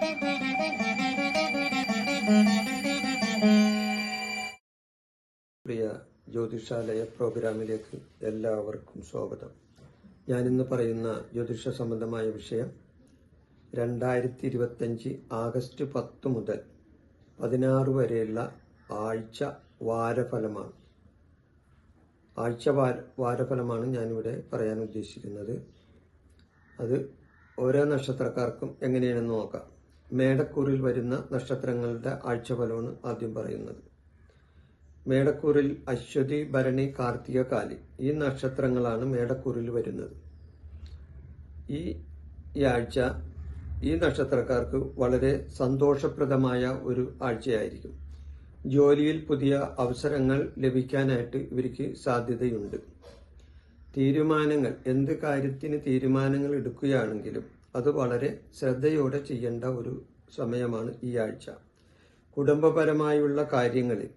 പ്രിയ ജ്യോതിഷാലയ പ്രോഗ്രാമിലേക്ക് എല്ലാവർക്കും സ്വാഗതം. ഞാനിന്ന് പറയുന്ന ജ്യോതിഷ സംബന്ധമായ വിഷയം രണ്ടായിരത്തി ഇരുപത്തഞ്ച് ആഗസ്റ്റ് പത്ത് മുതൽ പതിനാറ് വരെയുള്ള ആഴ്ച വാരഫലമാണ്. ആഴ്ച വാര വാരഫലമാണ് ഞാനിവിടെ പറയാൻ ഉദ്ദേശിക്കുന്നത്. അത് ഓരോ നക്ഷത്രക്കാർക്കും എങ്ങനെയാണെന്ന് നോക്കാം. മേടക്കൂറിൽ വരുന്ന നക്ഷത്രങ്ങളുടെ ആഴ്ചഫലമാണ് ആദ്യം പറയുന്നത്. മേടക്കൂറിൽ അശ്വതി ഭരണി കാർത്തിക കാലി ഈ നക്ഷത്രങ്ങളാണ് മേടക്കൂറിൽ വരുന്നത്. ഈ ഈ ആഴ്ച ഈ നക്ഷത്രക്കാർക്ക് വളരെ സന്തോഷപ്രദമായ ഒരു ആഴ്ചയായിരിക്കും. ജോലിയിൽ പുതിയ അവസരങ്ങൾ ലഭിക്കാനായിട്ട് ഇവർക്ക് സാധ്യതയുണ്ട്. തീരുമാനങ്ങൾ എന്ത് കാര്യത്തിന് തീരുമാനങ്ങൾ എടുക്കുകയാണെങ്കിലും അത് വളരെ ശ്രദ്ധയോടെ ചെയ്യേണ്ട ഒരു സമയമാണ് ഈ ആഴ്ച. കുടുംബപരമായുള്ള കാര്യങ്ങളിൽ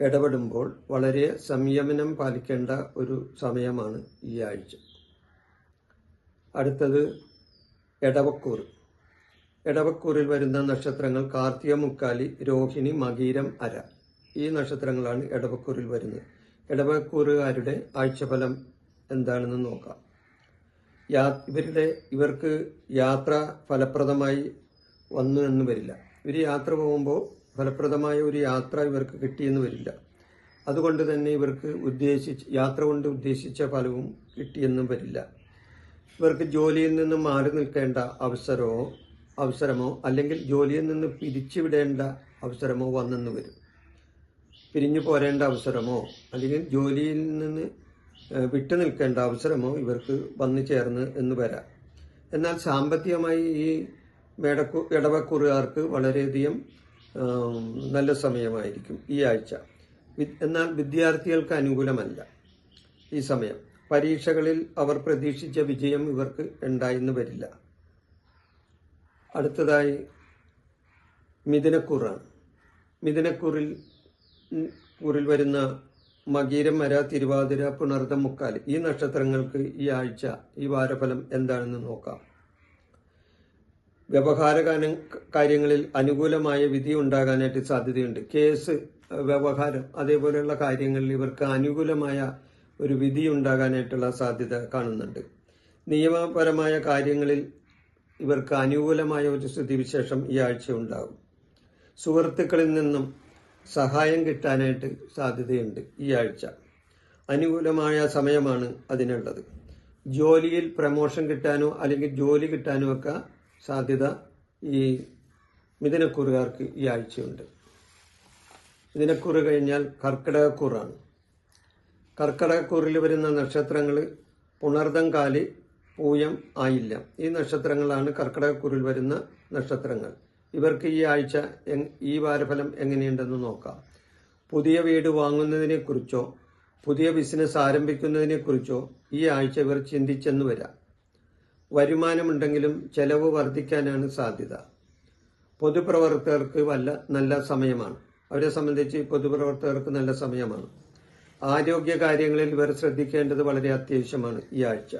ഇടപെടുമ്പോൾ വളരെ സംയമനം പാലിക്കേണ്ട ഒരു സമയമാണ് ഈ ആഴ്ച. അടുത്തത് എടവക്കൂർ. എടവക്കൂറിൽ വരുന്ന നക്ഷത്രങ്ങൾ കാർത്തിക മുക്കാലി രോഹിണി മകീരം അര. ഈ നക്ഷത്രങ്ങളാണ് എടവക്കൂറിൽ വരുന്നത്. എടവക്കൂറുകാരുടെ ആഴ്ചഫലം എന്താണെന്ന് നോക്കാം. യാ ഇവരുടെ ഇവർക്ക് യാത്ര ഫലപ്രദമായി വന്നു എന്ന് വരില്ല. ഇവർ യാത്ര പോകുമ്പോൾ ഫലപ്രദമായ ഒരു യാത്ര ഇവർക്ക് കിട്ടിയെന്ന് വരില്ല. അതുകൊണ്ട് തന്നെ ഇവർക്ക് ഉദ്ദേശിച്ച് യാത്ര കൊണ്ട് ഉദ്ദേശിച്ച ഫലവും കിട്ടിയെന്നും വരില്ല. ഇവർക്ക് ജോലിയിൽ നിന്ന് മാറി നിൽക്കേണ്ട അവസരമോ അവസരമോ അല്ലെങ്കിൽ ജോലിയിൽ നിന്ന് പിരിച്ചുവിടേണ്ട അവസരമോ വന്നെന്ന് വരും. പിരിഞ്ഞു പോരേണ്ട അവസരമോ അല്ലെങ്കിൽ ജോലിയിൽ നിന്ന് വിട്ടു നിൽക്കേണ്ട അവസരമോ ഇവർക്ക് വന്നു ചേർന്ന് എന്ന് വരാം. എന്നാൽ സാമ്പത്തികമായി ഈ മേടക്കു ഇടവക്കുറുകാർക്ക് വളരെയധികം നല്ല സമയമായിരിക്കും ഈ ആഴ്ച. എന്നാൽ വിദ്യാർത്ഥികൾക്ക് അനുകൂലമല്ല ഈ സമയം. പരീക്ഷകളിൽ അവർ പ്രതീക്ഷിച്ച വിജയം ഇവർക്ക് ഉണ്ടായിരുന്നു വരില്ല. അടുത്തതായി മിഥുനക്കൂറാണ്. മിഥുനക്കൂറിൽ കൂറിൽ വരുന്ന മകീരം മര തിരുവാതിര പുണർദം മുക്കാൽ. ഈ നക്ഷത്രങ്ങൾക്ക് ഈ ആഴ്ച ഈ വാരഫലം എന്താണെന്ന് നോക്കാം. വ്യവഹാര കാര്യങ്ങളിൽ അനുകൂലമായ വിധി ഉണ്ടാകാനായിട്ട് സാധ്യതയുണ്ട്. കേസ് വ്യവഹാരം അതേപോലെയുള്ള കാര്യങ്ങളിൽ ഇവർക്ക് അനുകൂലമായ ഒരു വിധി ഉണ്ടാകാനായിട്ടുള്ള സാധ്യത കാണുന്നുണ്ട്. നിയമപരമായ കാര്യങ്ങളിൽ ഇവർക്ക് അനുകൂലമായ ഒരു സ്ഥിതിവിശേഷം ഈ ആഴ്ച ഉണ്ടാകും. സുഹൃത്തുക്കളിൽ നിന്നും സഹായം കിട്ടാനായിട്ട് സാധ്യതയുണ്ട് ഈ ആഴ്ച. അനുകൂലമായ സമയമാണ് അതിനുള്ളത്. ജോലിയിൽ പ്രമോഷൻ കിട്ടാനോ അല്ലെങ്കിൽ ജോലി കിട്ടാനോ ഒക്കെ സാധ്യത ഈ മിഥുനക്കുറുകാർക്ക് ഈ ആഴ്ചയുണ്ട്. മിഥുനക്കുറ് കഴിഞ്ഞാൽ കർക്കിടകക്കുറാണ്. കർക്കിടകക്കുറിൽ വരുന്ന നക്ഷത്രങ്ങൾ പുണർദം കാലി പൂയം ആയില്ല. ഈ നക്ഷത്രങ്ങളാണ് കർക്കിടകക്കുറിൽ വരുന്ന നക്ഷത്രങ്ങൾ. ഇവർക്ക് ഈ ആഴ്ച ഈ വാരഫലം എങ്ങനെയുണ്ടെന്ന് നോക്കാം. പുതിയ വീട് വാങ്ങുന്നതിനെക്കുറിച്ചോ പുതിയ ബിസിനസ് ആരംഭിക്കുന്നതിനെക്കുറിച്ചോ ഈ ആഴ്ച ഇവർ ചിന്തിച്ചെന്ന് വരാം. വരുമാനമുണ്ടെങ്കിലും ചെലവ് വർദ്ധിക്കാനാണ് സാധ്യത. പൊതുപ്രവർത്തകർക്ക് വല്ല നല്ല സമയമാണ്. അവരെ സംബന്ധിച്ച് പൊതുപ്രവർത്തകർക്ക് നല്ല സമയമാണ്. ആരോഗ്യ കാര്യങ്ങളിൽ ഇവർ ശ്രദ്ധിക്കേണ്ടത് വളരെ അത്യാവശ്യമാണ് ഈ ആഴ്ച.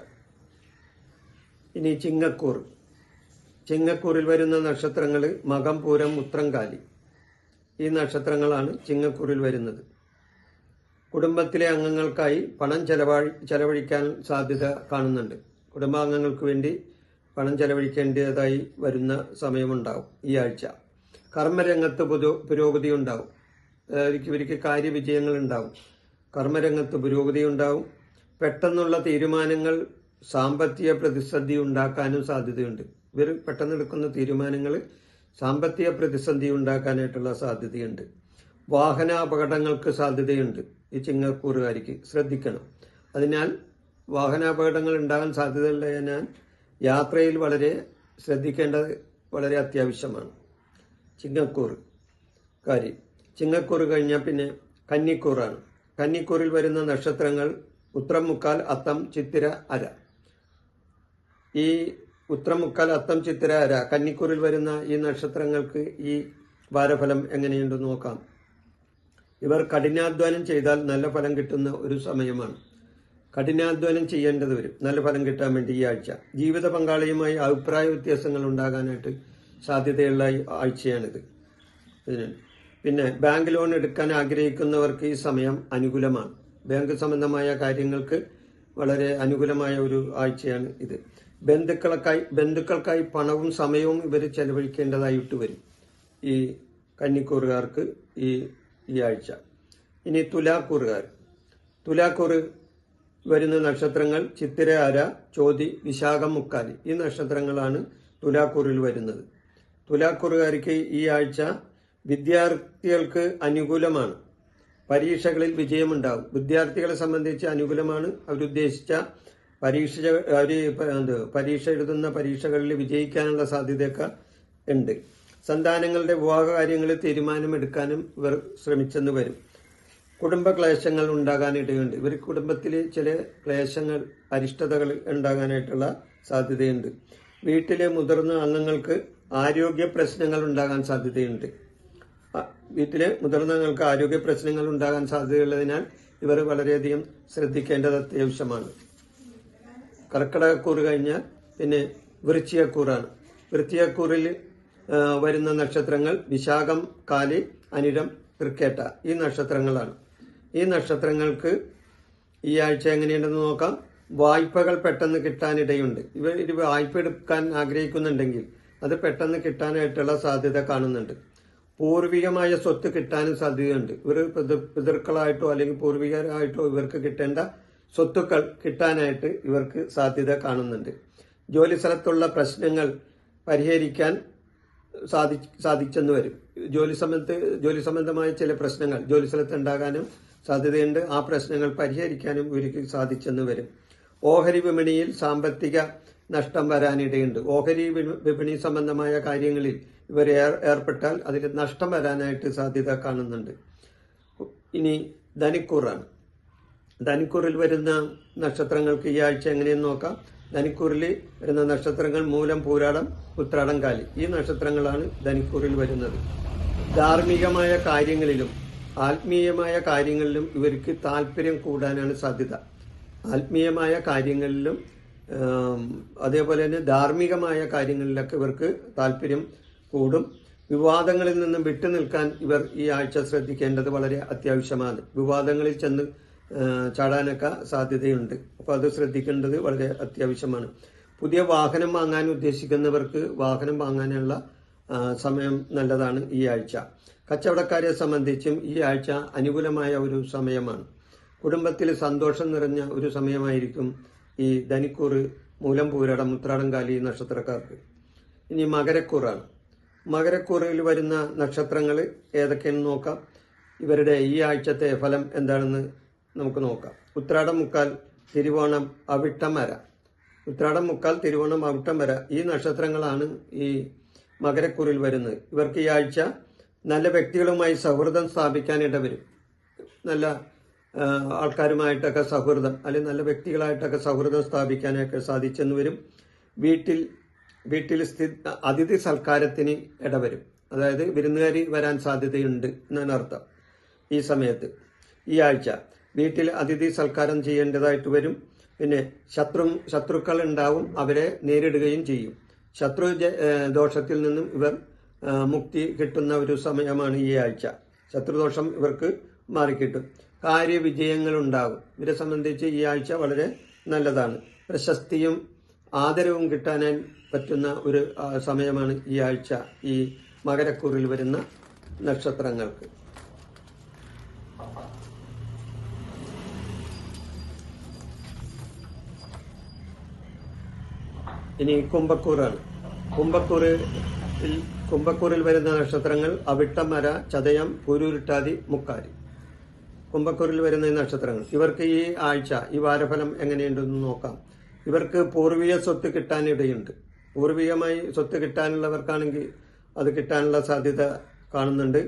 ഇനി ചിങ്ങക്കൂർ. ചിങ്ങക്കൂറിൽ വരുന്ന നക്ഷത്രങ്ങൾ മകം പൂരം ഉത്രംകാലി ഈ നക്ഷത്രങ്ങളാണ് ചിങ്ങക്കൂറിൽ വരുന്നത്. കുടുംബത്തിലെ അംഗങ്ങൾക്കായി പണം ചെലവഴി ചെലവഴിക്കാൻ സാധ്യത കാണുന്നുണ്ട്. കുടുംബാംഗങ്ങൾക്ക് വേണ്ടി പണം ചെലവഴിക്കേണ്ടതായി വരുന്ന സമയമുണ്ടാവും ഈ ആഴ്ച. കർമ്മരംഗത്ത് പുതു പുരോഗതി ഉണ്ടാവും. അതായത് ഇവർക്ക് കാര്യവിജയങ്ങൾ ഉണ്ടാവും. കർമ്മരംഗത്ത് പുരോഗതി ഉണ്ടാവും. പെട്ടെന്നുള്ള തീരുമാനങ്ങൾ സാമ്പത്തിക പ്രതിസന്ധി ഉണ്ടാക്കാനും സാധ്യതയുണ്ട്. ഇവർ പെട്ടെന്ന് എടുക്കുന്ന തീരുമാനങ്ങൾ സാമ്പത്തിക പ്രതിസന്ധി ഉണ്ടാക്കാനായിട്ടുള്ള സാധ്യതയുണ്ട്. വാഹനാപകടങ്ങൾക്ക് സാധ്യതയുണ്ട്. ഈ ചിങ്ങക്കൂറുകാരിക്ക് ശ്രദ്ധിക്കണം. അതിനാൽ വാഹനാപകടങ്ങൾ ഉണ്ടാകാൻ സാധ്യതയുള്ളതിനാൽ യാത്രയിൽ വളരെ ശ്രദ്ധിക്കേണ്ടത് വളരെ അത്യാവശ്യമാണ്. ചിങ്ങക്കൂർ കാര്യം ചിങ്ങക്കൂർ കഴിഞ്ഞാൽ പിന്നെ കന്നിക്കൂറാണ്. കന്നിക്കൂറിൽ വരുന്ന നക്ഷത്രങ്ങൾ ഉത്രം മുക്കാൽ അത്തം ചിത്തിര അര. ഈ ഉത്രം മുക്കാൽ അത്തം ചിത്തിര അര കന്നിക്കൂറിൽ വരുന്ന ഈ നക്ഷത്രങ്ങൾക്ക് ഈ വാരഫലം എങ്ങനെയുണ്ടെന്ന് നോക്കാം. ഇവർ കഠിനാധ്വാനം ചെയ്താൽ നല്ല ഫലം കിട്ടുന്ന ഒരു സമയമാണ്. കഠിനാധ്വാനം ചെയ്യേണ്ടത് വരും. നല്ല ഫലം കിട്ടാൻ വേണ്ടി ഈ ആഴ്ച. ജീവിത പങ്കാളിയുമായി അഭിപ്രായ വ്യത്യാസങ്ങൾ ഉണ്ടാകാനായിട്ട് സാധ്യതയുള്ള ആഴ്ചയാണിത്. പിന്നെ ബാങ്ക് ലോൺ എടുക്കാൻ ആഗ്രഹിക്കുന്നവർക്ക് ഈ സമയം അനുകൂലമാണ്. ബാങ്ക് സംബന്ധമായ കാര്യങ്ങൾക്ക് വളരെ അനുകൂലമായ ഒരു ആഴ്ചയാണ് ഇത്. ബന്ധുക്കളക്കായി ബന്ധുക്കൾക്കായി പണവും സമയവും ഇവർ ചെലവഴിക്കേണ്ടതായിട്ട് വരും. ഈ കന്നിക്കൂറുകാർക്ക് ഈ ഈ ആഴ്ച. ഇനി തുലാക്കൂറുകാർ. തുലാക്കൂറ് വരുന്ന നക്ഷത്രങ്ങൾ ചിത്തിര അര ചോതി വിശാഖം മുക്കാലി. ഈ നക്ഷത്രങ്ങളാണ് തുലാക്കൂറിൽ വരുന്നത്. തുലാക്കൂറുകാർക്ക് ഈ ആഴ്ച വിദ്യാർത്ഥികൾക്ക് അനുകൂലമാണ്. പരീക്ഷകളിൽ വിജയമുണ്ടാകും. വിദ്യാർത്ഥികളെ സംബന്ധിച്ച് അനുകൂലമാണ്. അവരുദ്ദേശിച്ച പരീക്ഷ അവർ എന്ത് പരീക്ഷ എഴുതുന്ന പരീക്ഷകളിൽ വിജയിക്കാനുള്ള സാധ്യതയൊക്കെ ഉണ്ട്. സന്താനങ്ങളുടെ വിവാഹ കാര്യങ്ങളിൽ തീരുമാനമെടുക്കാനും ഇവർ ശ്രമിച്ചെന്ന് വരും. കുടുംബ ക്ലേശങ്ങൾ ഉണ്ടാകാനിടയുണ്ട്. ഇവർ കുടുംബത്തിൽ ചില ക്ലേശങ്ങൾ അരിഷ്ടതകൾ ഉണ്ടാകാനായിട്ടുള്ള സാധ്യതയുണ്ട്. വീട്ടിലെ മുതിർന്ന അംഗങ്ങൾക്ക് ആരോഗ്യ പ്രശ്നങ്ങൾ ഉണ്ടാകാൻ സാധ്യതയുണ്ട്. വീട്ടിലെ വീട്ടിലെ മുതിർന്നങ്ങൾക്ക് ആരോഗ്യ പ്രശ്നങ്ങൾ ഉണ്ടാകാൻ സാധ്യതയുള്ളതിനാൽ ഇവർ വളരെയധികം ശ്രദ്ധിക്കേണ്ടത് അത്യാവശ്യമാണ്. കർക്കിടകക്കൂറ് കഴിഞ്ഞാൽ പിന്നെ വൃശ്ചികക്കൂറാണ് വൃശ്ചികക്കൂറിൽ വരുന്ന നക്ഷത്രങ്ങൾ വിശാഖം കാലി അനിരം തൃക്കേട്ട ഈ നക്ഷത്രങ്ങളാണ്. ഈ നക്ഷത്രങ്ങൾക്ക് ഈ ആഴ്ച എങ്ങനെയുണ്ടെന്ന് നോക്കാം. വായ്പകൾ പെട്ടെന്ന് കിട്ടാനിടയുണ്ട്. ഇവർ ഇത് വായ്പ എടുക്കാൻ ആഗ്രഹിക്കുന്നുണ്ടെങ്കിൽ അത് പെട്ടെന്ന് കിട്ടാനായിട്ടുള്ള സാധ്യത കാണുന്നുണ്ട്. പൂർവികമായ സ്വത്ത് കിട്ടാനും സാധ്യതയുണ്ട്. ഇവർ പിതൃ- പിതൃക്കളായിട്ടോ അല്ലെങ്കിൽ പൂർവികരായിട്ടോ ഇവർക്ക് കിട്ടേണ്ട സ്വത്തുക്കൾ കിട്ടാനായിട്ട് ഇവർക്ക് സാധ്യത കാണുന്നുണ്ട്. ജോലി സ്ഥലത്തുള്ള പ്രശ്നങ്ങൾ പരിഹരിക്കാൻ സാധി സാധിച്ചെന്ന് വരും. ജോലി സംബന്ധ ജോലി സംബന്ധമായ ചില പ്രശ്നങ്ങൾ ജോലി സ്ഥലത്ത് ഉണ്ടാകാനും സാധ്യതയുണ്ട്. ആ പ്രശ്നങ്ങൾ പരിഹരിക്കാനും ഇവർക്ക് സാധിച്ചെന്ന് വരും. ഓഹരി വിപണിയിൽ സാമ്പത്തിക നഷ്ടം വരാനിടയുണ്ട്. ഓഹരി വിപ- വിപണി സംബന്ധമായ കാര്യങ്ങളിൽ ഇവർ ഏർ- ഏർപ്പെട്ടാൽ അതിൽ നഷ്ടം വരാനായിട്ട് സാധ്യത കാണുന്നുണ്ട്. ഇനി ധനിക്കൂറാണ്. ധനിക്കൂറിൽ വരുന്ന നക്ഷത്രങ്ങൾക്ക് ഈ ആഴ്ച എങ്ങനെയെന്ന് നോക്കാം. ധനിക്കൂറിൽ വരുന്ന നക്ഷത്രങ്ങൾ മൂലം പൂരാടം ഉത്രാടം കാലി. ഈ നക്ഷത്രങ്ങളാണ് ധനിക്കൂറിൽ വരുന്നത്. ധാർമ്മികമായ കാര്യങ്ങളിലും ആത്മീയമായ കാര്യങ്ങളിലും ഇവർക്ക് താല്പര്യം കൂടാനാണ് സാധ്യത. ആത്മീയമായ കാര്യങ്ങളിലും അതേപോലെ തന്നെ ധാർമ്മികമായ കാര്യങ്ങളിലൊക്കെ ഇവർക്ക് താല്പര്യം കൂടും. വിവാദങ്ങളിൽ നിന്നും വിട്ടുനിൽക്കാൻ ഇവർ ഈ ആഴ്ച ശ്രദ്ധിക്കേണ്ടത് വളരെ അത്യാവശ്യമാണ്. വിവാദങ്ങളിൽ ചെന്ന് ചാടാനൊക്കെ സാധ്യതയുണ്ട്. അപ്പോൾ അത് ശ്രദ്ധിക്കേണ്ടത് വളരെ അത്യാവശ്യമാണ്. പുതിയ വാഹനം വാങ്ങാൻ ഉദ്ദേശിക്കുന്നവർക്ക് വാഹനം വാങ്ങാനുള്ള സമയം നല്ലതാണ് ഈ ആഴ്ച. കച്ചവടക്കാരെ സംബന്ധിച്ചും ഈ ആഴ്ച അനുകൂലമായ ഒരു സമയമാണ്. കുടുംബത്തിൽ സന്തോഷം നിറഞ്ഞ ഒരു സമയമായിരിക്കും ഈ ധനിക്കൂറ് മൂലം പൂരടം ഉത്രാടംകാലി നക്ഷത്രക്കാർക്ക്. ഇനി മകരക്കൂറാണ്. മകരക്കൂറിൽ വരുന്ന നക്ഷത്രങ്ങൾ ഏതൊക്കെയെന്ന് നോക്കാം. ഇവരുടെ ഈ ആഴ്ചത്തെ ഫലം എന്താണെന്ന് നമുക്ക് നോക്കാം. ഉത്രാടം മുക്കാൽ തിരുവോണം അവിട്ടം വര ഉത്രാടം മുക്കാൽ തിരുവോണം അവിട്ടം വര ഈ നക്ഷത്രങ്ങളാണ് ഈ മകരക്കുറിൽ വരുന്നത്. ഇവർക്ക് ഈ ആഴ്ച നല്ല വ്യക്തികളുമായി സൗഹൃദം സ്ഥാപിക്കാൻ ഇടവരും നല്ല ആൾക്കാരുമായിട്ടൊക്കെ സൗഹൃദം അല്ലെങ്കിൽ നല്ല വ്യക്തികളായിട്ടൊക്കെ സൗഹൃദം സ്ഥാപിക്കാനൊക്കെ സാധിച്ചെന്ന് വരും. വീട്ടിൽ വീട്ടിൽ സ്ഥിതി അതിഥി സൽക്കാരത്തിന് ഇടവരും. അതായത് വിരുന്നുകാരി വരാൻ സാധ്യതയുണ്ട് എന്നാണ് അർത്ഥം. ഈ സമയത്ത് ഈ ആഴ്ച. വീട്ടിൽ അതിഥി സൽക്കാരം ചെയ്യേണ്ടതായിട്ട് വരും. പിന്നെ ശത്രു ശത്രുക്കൾ ഉണ്ടാവും അവരെ നേരിടുകയും ചെയ്യും. ശത്രു ദോഷത്തിൽ നിന്നും ഇവർ മുക്തി കിട്ടുന്ന ഒരു സമയമാണ് ഈ ആഴ്ച. ശത്രുദോഷം ഇവർക്ക് മാറിക്കിട്ടും. കാര്യവിജയങ്ങൾ ഉണ്ടാകും ഇവരെ സംബന്ധിച്ച് ഈ ആഴ്ച വളരെ നല്ലതാണ്. പ്രശസ്തിയും ആദരവും കിട്ടാനായി പറ്റുന്ന ഒരു സമയമാണ് ഈ ആഴ്ച. ഈ മകരക്കൂറിൽ വരുന്ന നക്ഷത്രങ്ങൾക്ക്. ഇനി കുംഭക്കൂറാണ്. കുംഭക്കൂറിൽ കുംഭക്കൂറിൽ വരുന്ന നക്ഷത്രങ്ങൾ അവിട്ടമര ചതയം കുരുരുട്ടാതി മുക്കാരി കുംഭക്കൂറിൽ വരുന്ന നക്ഷത്രങ്ങൾ. ഇവർക്ക് ഈ ആഴ്ച ഈ വാരഫലം എങ്ങനെയുണ്ടെന്ന് നോക്കാം. ഇവർക്ക് പൂർവീയ സ്വത്ത് കിട്ടാനിടയുണ്ട്. പൂർവീയമായി സ്വത്ത് കിട്ടാനുള്ളവർക്കാണെങ്കിൽ അത് കിട്ടാനുള്ള സാധ്യത കാണുന്നുണ്ട്.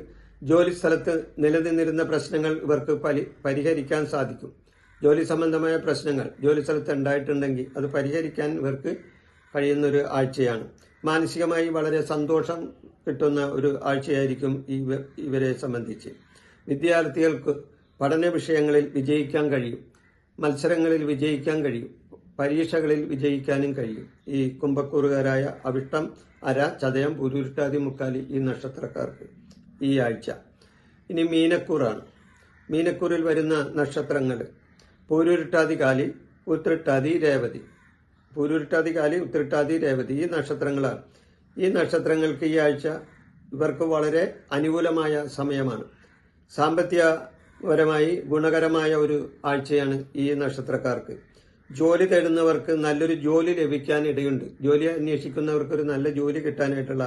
ജോലി സ്ഥലത്ത് നിലനിന്നിരുന്ന പ്രശ്നങ്ങൾ ഇവർക്ക് പരി പരിഹരിക്കാൻ സാധിക്കും. ജോലി സംബന്ധമായ പ്രശ്നങ്ങൾ ജോലി സ്ഥലത്ത് ഉണ്ടായിട്ടുണ്ടെങ്കിൽ അത് പരിഹരിക്കാൻ ഇവർക്ക് കഴിയുന്നൊരു ആഴ്ചയാണ്. മാനസികമായി വളരെ സന്തോഷം കിട്ടുന്ന ഒരു ആഴ്ചയായിരിക്കും ഇവ- ഇവരെ സംബന്ധിച്ച്. വിദ്യാർത്ഥികൾക്ക് പഠന വിഷയങ്ങളിൽ വിജയിക്കാൻ കഴിയും. മത്സരങ്ങളിൽ വിജയിക്കാൻ കഴിയും. പരീക്ഷകളിൽ വിജയിക്കാനും കഴിയും. ഈ കുംഭക്കൂറുകാരായ അവിഷ്ടം അര ചതയം പുരുരുട്ടാതി മുക്കാലി ഈ നക്ഷത്രക്കാർക്ക് ഈ ആഴ്ച. ഇനി മീനക്കൂറാണ്. മീനക്കൂറിൽ വരുന്ന നക്ഷത്രങ്ങൾ. പൂരുരുട്ടാതി കാലി ഉത്രട്ടാതി രേവതി. പൂരുരുട്ടാതി കാലി ഉത്രട്ടാതി രേവതി ഈ നക്ഷത്രങ്ങളാണ്. ഈ നക്ഷത്രങ്ങൾക്ക് ഈ ആഴ്ച ഇവർക്ക് വളരെ അനുകൂലമായ സമയമാണ്. സാമ്പത്തികപരമായി ഗുണകരമായ ഒരു ആഴ്ചയാണ് ഈ നക്ഷത്രക്കാർക്ക്. ജോലി തേടുന്നവർക്ക് നല്ലൊരു ജോലി ലഭിക്കാൻ ഇടയുണ്ട്. ജോലി അന്വേഷിക്കുന്നവർക്ക് ഒരു നല്ല ജോലി കിട്ടാനായിട്ടുള്ള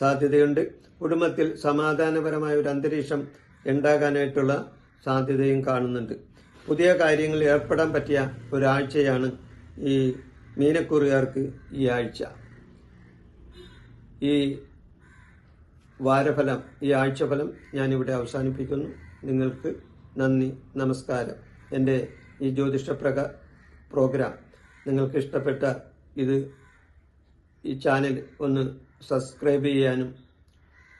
സാധ്യതയുണ്ട്. കുടുംബത്തിൽ സമാധാനപരമായ ഒരു അന്തരീക്ഷം ഉണ്ടാകാനായിട്ടുള്ള സാധ്യതയും കാണുന്നുണ്ട്. പുതിയ കാര്യങ്ങളിൽ ഏർപ്പെടാൻ പറ്റിയ ഒരാഴ്ചയാണ് ഈ മീനക്കൂറുകാർക്ക് ഈ ആഴ്ച ഈ വാരഫലം ഈ ആഴ്ചഫലം ഞാനിവിടെ അവസാനിപ്പിക്കുന്നു. നിങ്ങൾക്ക് നന്ദി നമസ്കാരം. എന്റെ ഈ ജ്യോതിഷപ്രക പ്രോഗ്രാം നിങ്ങൾക്ക് ഇഷ്ടപ്പെട്ട ഇത് ഈ ചാനൽ ഒന്ന് സബ്സ്ക്രൈബ് ചെയ്യാനും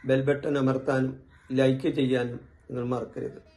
ബെൽ ബട്ടൺ അമർത്താനും ലൈക്ക് ചെയ്യാനും നിങ്ങൾ മറക്കരുത്.